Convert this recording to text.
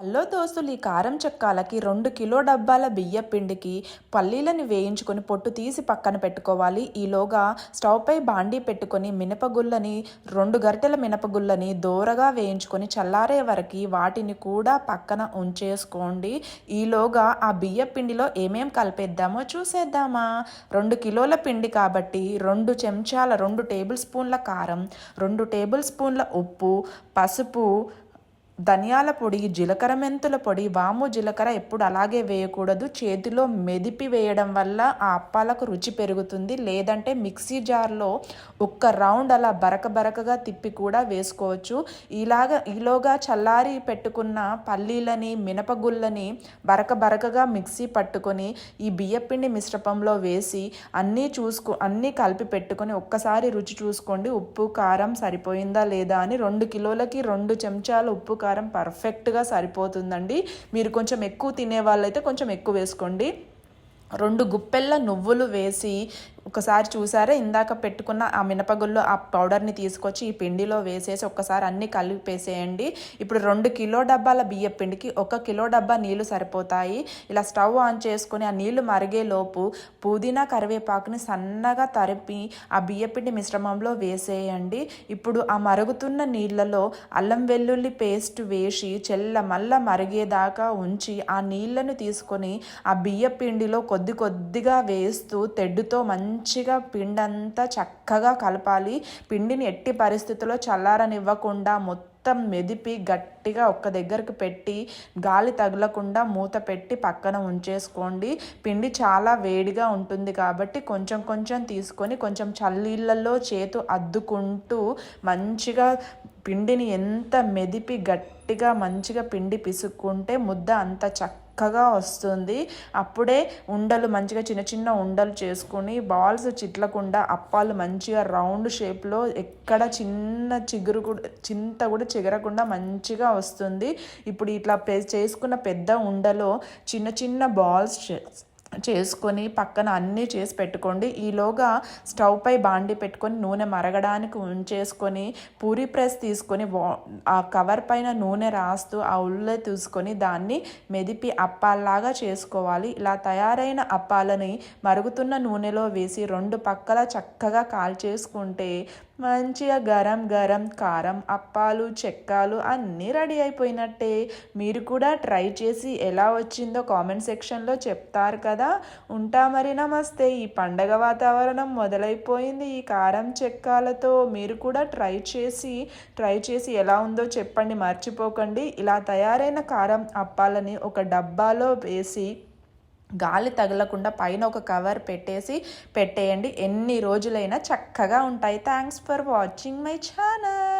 Hello దోస్తులు ఈ కారం చెక్కాలకి రెండు కిలో డబ్బాల బియ్య పిండికి పల్లీలని వేయించుకొని పొట్టు తీసి పక్కన పెట్టుకోవాలి. ఈలోగా స్టవ్పై బాండీ పెట్టుకొని మినపగుళ్ళని రెండు గరిటెల మినపగుళ్ళని దోరగా వేయించుకొని చల్లారే వరకు వాటిని కూడా పక్కన ఉంచేసుకోండి. ఈలోగా ఆ బియ్య పిండిలో ఏమేం కలిపేద్దామో చూసేద్దామా. రెండు కిలోల పిండి కాబట్టి రెండు చెంచాల రెండు టేబుల్ స్పూన్ల కారం రెండు టేబుల్ స్పూన్ల ఉప్పు పసుపు ధనియాల పొడి జీలకర్ర మెంతుల పొడి వాము జీలకర్ర ఎప్పుడు అలాగే వేయకూడదు. చేతిలో మెదిపి వేయడం వల్ల ఆ అప్పాలకు రుచి పెరుగుతుంది. లేదంటే మిక్సీ జార్లో ఒక్క రౌండ్ అలా బరక బరకగా తిప్పి కూడా వేసుకోవచ్చు. ఇలాగ ఈలోగా చల్లారి పెట్టుకున్న పల్లీలని మినపగుళ్ళని బరక బరకగా మిక్సీ పట్టుకొని ఈ బియ్యపిండి మిశ్రపంలో వేసి అన్నీ చూసుకో అన్నీ కలిపి పెట్టుకొని ఒక్కసారి రుచి చూసుకోండి. ఉప్పు కారం సరిపోయిందా లేదా అని రెండు కిలోలకి రెండు చెంచాలు ఉప్పు కారం పర్ఫెక్ట్గా సరిపోతుందండి. మీరు కొంచెం ఎక్కువ తినే వాళ్ళైతే కొంచెం ఎక్కువ వేసుకోండి. రెండు గుప్పెళ్ళ నువ్వులు వేసి ఒకసారి చూసారా? ఇందాక పెట్టుకున్న ఆ మినపగుళ్ళు ఆ పౌడర్ని తీసుకొచ్చి ఈ పిండిలో వేసేసి ఒక్కసారి అన్ని కలిపేసేయండి. ఇప్పుడు రెండు కిలో డబ్బాల బియ్య పిండికి ఒక కిలో డబ్బా నీళ్ళు సరిపోతాయి. ఇలా స్టవ్ ఆన్ చేసుకొని ఆ నీళ్ళు మరిగేలోపు పుదీనా కరివేపాకుని సన్నగా తరిపి ఆ బియ్యపిండి మిశ్రమంలో వేసేయండి. ఇప్పుడు ఆ మరుగుతున్న నీళ్ళలో అల్లం వెల్లుల్లి పేస్ట్ వేసి చెల్ల మల్ల మరిగేదాకా ఉంచి ఆ నీళ్ళను తీసుకొని ఆ బియ్య పిండిలో కొద్ది కొద్దిగా వేస్తూ తెడ్డుతో మంచిగా పిండి అంతా చక్కగా కలపాలి. పిండిని ఎట్టి పరిస్థితుల్లో చల్లారనివ్వకుండా మొత్తం మెదిపి గట్టిగా ఒక్క దగ్గరకు పెట్టి గాలి తగలకుండా మూత పెట్టి పక్కన ఉంచేసుకోండి. పిండి చాలా వేడిగా ఉంటుంది కాబట్టి కొంచెం కొంచెం తీసుకొని కొంచెం చల్లీళ్ళల్లో చేతు అద్దుకుంటూ మంచిగా పిండిని ఎంత మెదిపి గట్టిగా మంచిగా పిండి పిసుక్కుంటే ముద్ద అంత చక్క చక్కగా వస్తుంది. అప్పుడే ఉండలు మంచిగా చిన్న చిన్న ఉండలు చేసుకొని బాల్స్ చిట్లకుండా అప్పాలు మంచిగా రౌండ్ షేప్లో ఎక్కడ చిన్న చిగురు కూడా చింత కూడా చిగరకుండా మంచిగా వస్తుంది. ఇప్పుడు ఇట్లా చేసుకున్న పెద్ద ఉండలో చిన్న చిన్న బాల్స్ చేసుకొని పక్కన అన్నీ చేసి పెట్టుకోండి. ఈలోగా స్టవ్ పై బాండి పెట్టుకొని నూనె మరగడానికి ఉంచేసుకొని పూరి ప్రెస్ తీసుకొని ఆ కవర్ పైన నూనె రాస్తూ ఆ ఉల్లె తీసుకొని దాన్ని మెదిపి అప్పాల్లాగా చేసుకోవాలి. ఇలా తయారైన అప్పాలని మరుగుతున్న నూనెలో వేసి రెండు పక్కల చక్కగా కాల్చేసుకుంటే మంచిగా గరం గరం కారం అప్పాలు చెక్కాలు అన్నీ రెడీ అయిపోయినట్టే. మీరు కూడా ట్రై చేసి ఎలా వచ్చిందో కామెంట్ సెక్షన్లో చెప్తారు కదా. ఉంటా మరి నమస్తే. ఈ పండగ వాతావరణం మొదలైపోయింది. ఈ కారం చెక్కాలతో మీరు కూడా ట్రై చేసి ట్రై చేసి ఎలా ఉందో చెప్పండి. మర్చిపోకండి. ఇలా తయారైన కారం అప్పాలని ఒక డబ్బాలో వేసి గాలి తగలకుండా పైన ఒక కవర్ పెట్టేసి పెట్టేయండి. ఎన్ని రోజులైనా చక్కగా ఉంటాయి. Thanks for watching my channel